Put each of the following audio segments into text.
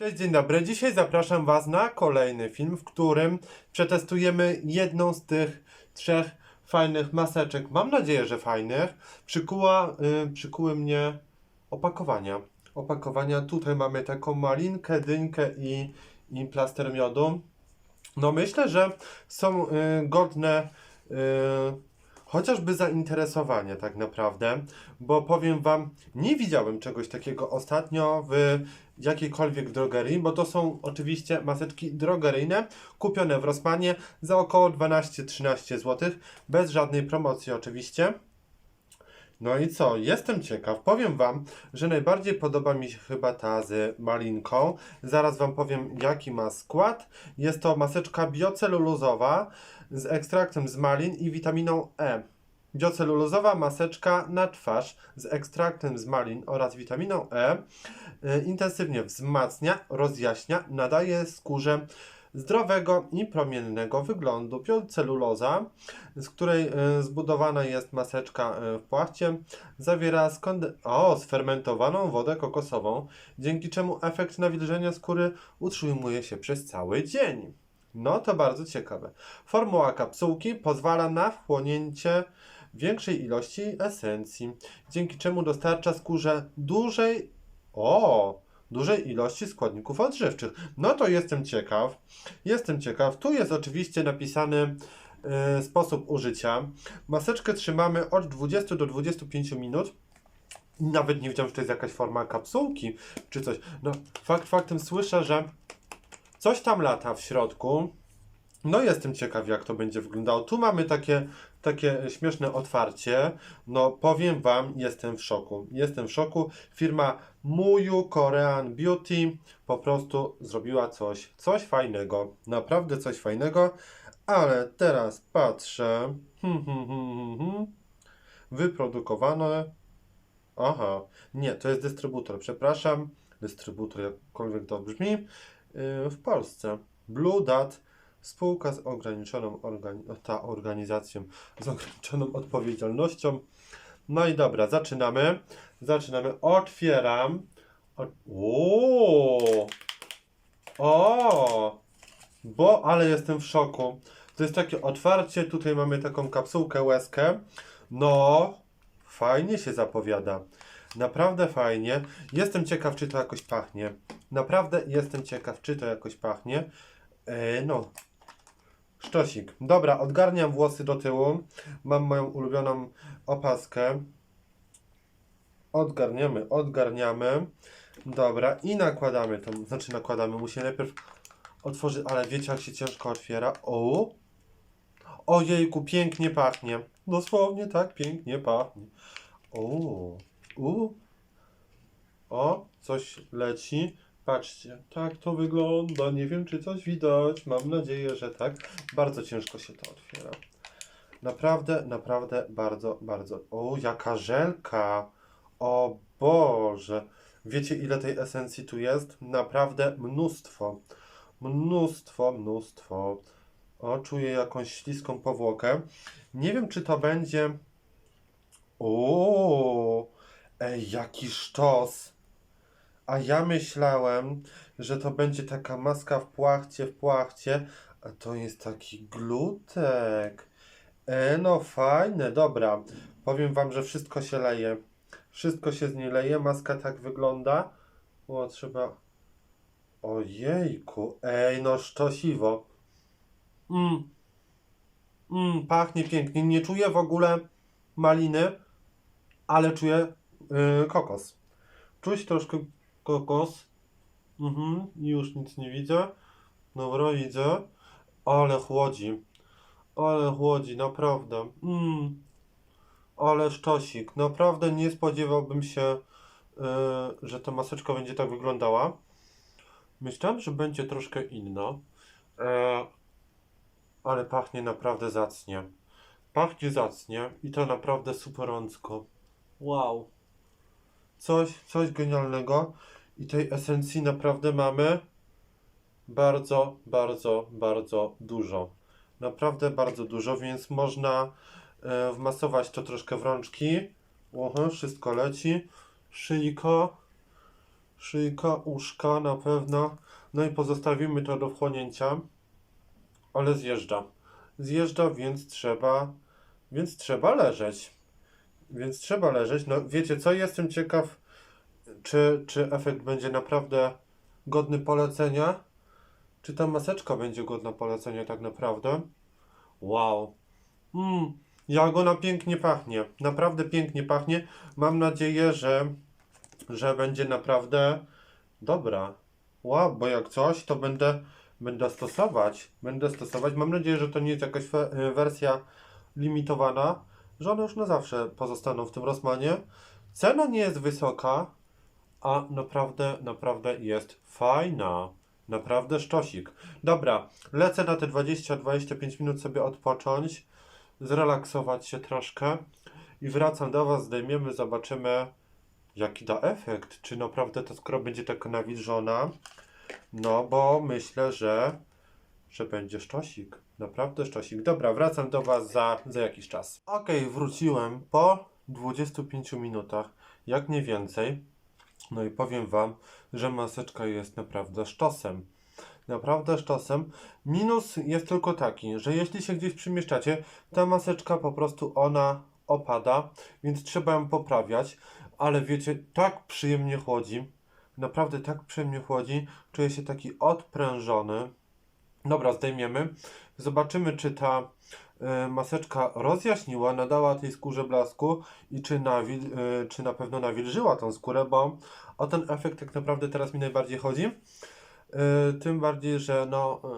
Cześć, dzień dobry. Dzisiaj zapraszam Was na kolejny film, w którym przetestujemy jedną z tych trzech fajnych maseczek. Mam nadzieję, że fajnych. Przykuła, y, przykuły mnie opakowania. Opakowania. Tutaj mamy taką malinkę, dynkę i, i plaster miodu. No myślę, że są y, godne y, chociażby zainteresowania tak naprawdę, bo powiem Wam, nie widziałem czegoś takiego ostatnio w jakiejkolwiek drogerii, bo to są oczywiście maseczki drogeryjne, kupione w Rossmanie za około 12-13 zł, bez żadnej promocji oczywiście. No i co? Jestem ciekaw. Powiem Wam, że najbardziej podoba mi się chyba ta z malinką. Zaraz Wam powiem, jaki ma skład. Jest to maseczka biocelulozowa z ekstraktem z malin i witaminą E. Biocelulozowa maseczka na twarz z ekstraktem z malin oraz witaminą E y, intensywnie wzmacnia, rozjaśnia, nadaje skórze zdrowego i promiennego wyglądu. Bioceluloza, z której y, zbudowana jest maseczka y, w płachcie, zawiera skonde- o, sfermentowaną wodę kokosową, dzięki czemu efekt nawilżenia skóry utrzymuje się przez cały dzień. No to bardzo ciekawe. Formuła kapsułki pozwala na wchłonięcie większej ilości esencji, dzięki czemu dostarcza skórze dużej o dużej ilości składników odżywczych. No to jestem ciekaw. Jestem ciekaw. Tu jest oczywiście napisany e, sposób użycia. Maseczkę trzymamy od 20 do 25 minut. Nawet nie wiedziałem, że to jest jakaś forma kapsułki czy coś. No, fakt faktem słyszę, że coś tam lata w środku. No jestem ciekaw, jak to będzie wyglądało. Tu mamy takie, takie śmieszne otwarcie. No powiem Wam, jestem w szoku. Jestem w szoku. Firma Muyu Korean Beauty po prostu zrobiła coś, coś fajnego. Naprawdę coś fajnego. Ale teraz patrzę. Hmm, hmm, hmm, hmm, hmm. Wyprodukowane. Aha, nie, to jest dystrybutor, przepraszam. Dystrybutor, jakkolwiek to brzmi. Yy, w Polsce. Blue Dot Spółka z ograniczoną organi- ta organizacją z ograniczoną odpowiedzialnością. No i dobra, zaczynamy. Zaczynamy. Otwieram. O, o, bo ale jestem w szoku. To jest takie otwarcie. Tutaj mamy taką kapsułkę łezkę. No, fajnie się zapowiada. Naprawdę fajnie. Jestem ciekaw, czy to jakoś pachnie. Naprawdę jestem ciekaw, czy to jakoś pachnie. E, no, Sztosik. Dobra, odgarniam włosy do tyłu. Mam moją ulubioną opaskę. Odgarniamy, odgarniamy. Dobra, i nakładamy to. Znaczy nakładamy, musi najpierw otworzyć, ale wiecie jak się ciężko otwiera. O! Ojejku, pięknie pachnie. Dosłownie tak pięknie pachnie. O! U! O, coś leci. Patrzcie, tak to wygląda. Nie wiem, czy coś widać. Mam nadzieję, że tak. Bardzo ciężko się to otwiera. Naprawdę, naprawdę bardzo, bardzo. O, jaka żelka! O Boże! Wiecie, ile tej esencji tu jest? Naprawdę mnóstwo. Mnóstwo, mnóstwo. O, czuję jakąś śliską powłokę. Nie wiem, czy to będzie. O, ej, jaki sztos! A ja myślałem, że to będzie taka maska w płachcie, w płachcie, a to jest taki glutek. E, no fajne, dobra. Powiem wam, że wszystko się leje. Wszystko się z niej leje, maska tak wygląda. O, trzeba... Ojejku, ej, no sztosiwo. Mm. Mm, pachnie pięknie. Nie czuję w ogóle maliny, ale czuję yy, kokos. Czuć troszkę kokos. Mhm, już nic nie widzę. Dobra, widzę. Ale chłodzi. Ale chłodzi, naprawdę. Mm. Ale sztosik. Naprawdę nie spodziewałbym się, yy, że ta maseczka będzie tak wyglądała. Myślałem, że będzie troszkę inna. E, ale pachnie naprawdę zacnie. Pachnie zacnie i to naprawdę superoncko. Wow. Coś, coś genialnego. I tej esencji naprawdę mamy bardzo, bardzo, bardzo dużo. Naprawdę bardzo dużo, więc można e, wmasować to troszkę w rączki. Wszystko leci. Szyjko. Szyjka, uszka na pewno. No i pozostawimy to do wchłonięcia. Ale zjeżdża. Zjeżdża, więc trzeba, więc trzeba leżeć. Więc trzeba leżeć. No wiecie co, jestem ciekaw, czy, czy efekt będzie naprawdę godny polecenia. Czy ta maseczka będzie godna polecenia tak naprawdę? Wow. Mm, jak ona pięknie pachnie. Naprawdę pięknie pachnie. Mam nadzieję, że, że będzie naprawdę dobra. Wow, bo jak coś, to będę, będę stosować. Będę stosować. Mam nadzieję, że to nie jest jakaś y, wersja limitowana, że one już na zawsze pozostaną w tym Rossmanie. Cena nie jest wysoka, a naprawdę, naprawdę jest fajna. Naprawdę sztosik. Dobra, lecę na te 20-25 minut sobie odpocząć, zrelaksować się troszkę i wracam do Was, zdejmiemy, zobaczymy jaki da efekt. Czy naprawdę ta skóra będzie taka nawilżona? No, bo myślę, że, że będzie sztosik. Naprawdę sztosik. Dobra, wracam do Was za, za jakiś czas. Okej, wróciłem po 25 minutach, jak nie więcej. No i powiem Wam, że maseczka jest naprawdę sztosem. Naprawdę sztosem. Minus jest tylko taki, że jeśli się gdzieś przemieszczacie, ta maseczka po prostu ona opada, więc trzeba ją poprawiać. Ale wiecie, tak przyjemnie chłodzi. Naprawdę tak przyjemnie chłodzi. Czuję się taki odprężony. Dobra, zdejmiemy. Zobaczymy, czy ta e, maseczka rozjaśniła, nadała tej skórze blasku i czy, nawil, e, czy na pewno nawilżyła tą skórę, bo o ten efekt tak naprawdę teraz mi najbardziej chodzi. E, tym bardziej, że no e,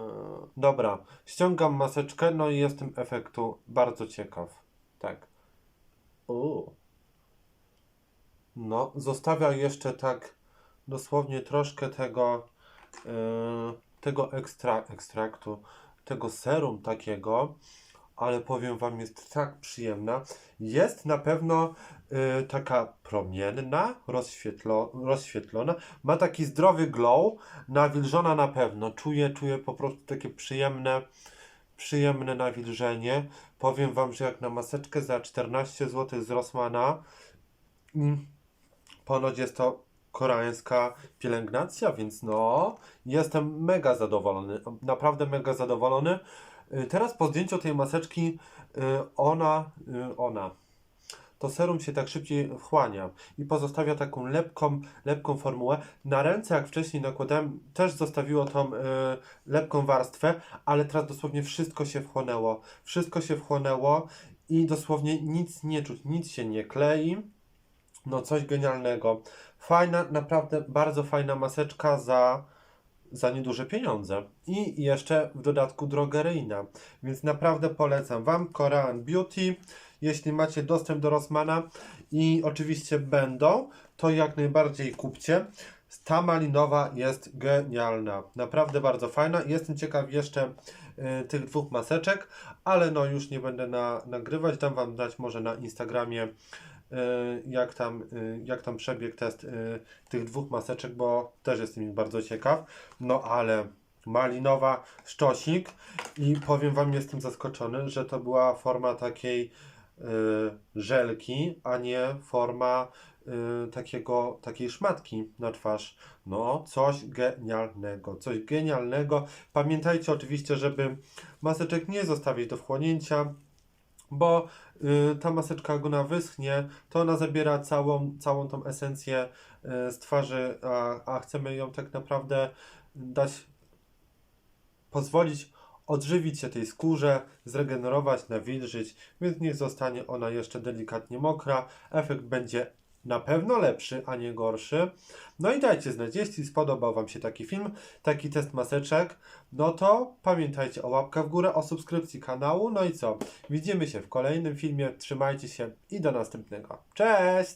dobra, ściągam maseczkę, no i jestem efektu bardzo ciekaw. Tak. Uuu. No, zostawia jeszcze tak dosłownie troszkę tego, e, tego ekstra, ekstraktu, tego serum takiego, ale powiem Wam, jest tak przyjemna. Jest na pewno e, taka promienna, rozświetlo, rozświetlona, ma taki zdrowy glow, nawilżona na pewno. Czuję, czuję po prostu takie przyjemne, przyjemne nawilżenie. Powiem Wam, że jak na maseczkę za 14 zł z Rossmana, mm, ponoć jest to koreańska pielęgnacja, więc no, jestem mega zadowolony, naprawdę mega zadowolony. Y, Teraz po zdjęciu tej maseczki, y, ona, y, ona, to serum się tak szybciej wchłania i pozostawia taką lepką, lepką formułę. Na ręce, jak wcześniej nakładałem, też zostawiło tą lepką warstwę, ale teraz dosłownie wszystko się wchłonęło. Wszystko się wchłonęło i dosłownie nic nie czuć, nic się nie klei. No coś genialnego. Fajna, naprawdę bardzo fajna maseczka za, za nieduże pieniądze. I jeszcze w dodatku drogeryjna. Więc naprawdę polecam Wam Korean Beauty. Jeśli macie dostęp do Rossmana i oczywiście będą, to jak najbardziej kupcie. Ta malinowa jest genialna. Naprawdę bardzo fajna. Jestem ciekaw jeszcze y, tych dwóch maseczek, ale no już nie będę na, nagrywać. Dam Wam znać może na Instagramie jak tam, y, jak tam przebieg test y, tych dwóch maseczek, bo też jestem ich bardzo ciekaw. No ale malinowa szczosik i powiem Wam, jestem zaskoczony, że to była forma takiej y, żelki, a nie forma y, takiego, takiej szmatki na twarz. No, coś genialnego, coś genialnego. Pamiętajcie oczywiście, żeby maseczek nie zostawić do wchłonięcia, bo y, ta maseczka, jak ona wyschnie, to ona zabiera całą, całą tą esencję y, z twarzy, a, a chcemy ją tak naprawdę dać, pozwolić odżywić się tej skórze, zregenerować, nawilżyć, więc niech zostanie ona jeszcze delikatnie mokra. Efekt będzie na pewno lepszy, a nie gorszy. No i dajcie znać, jeśli spodobał Wam się taki film, taki test maseczek, no to pamiętajcie o łapkach w górę, o subskrypcji kanału. No i co? Widzimy się w kolejnym filmie. Trzymajcie się i do następnego. Cześć!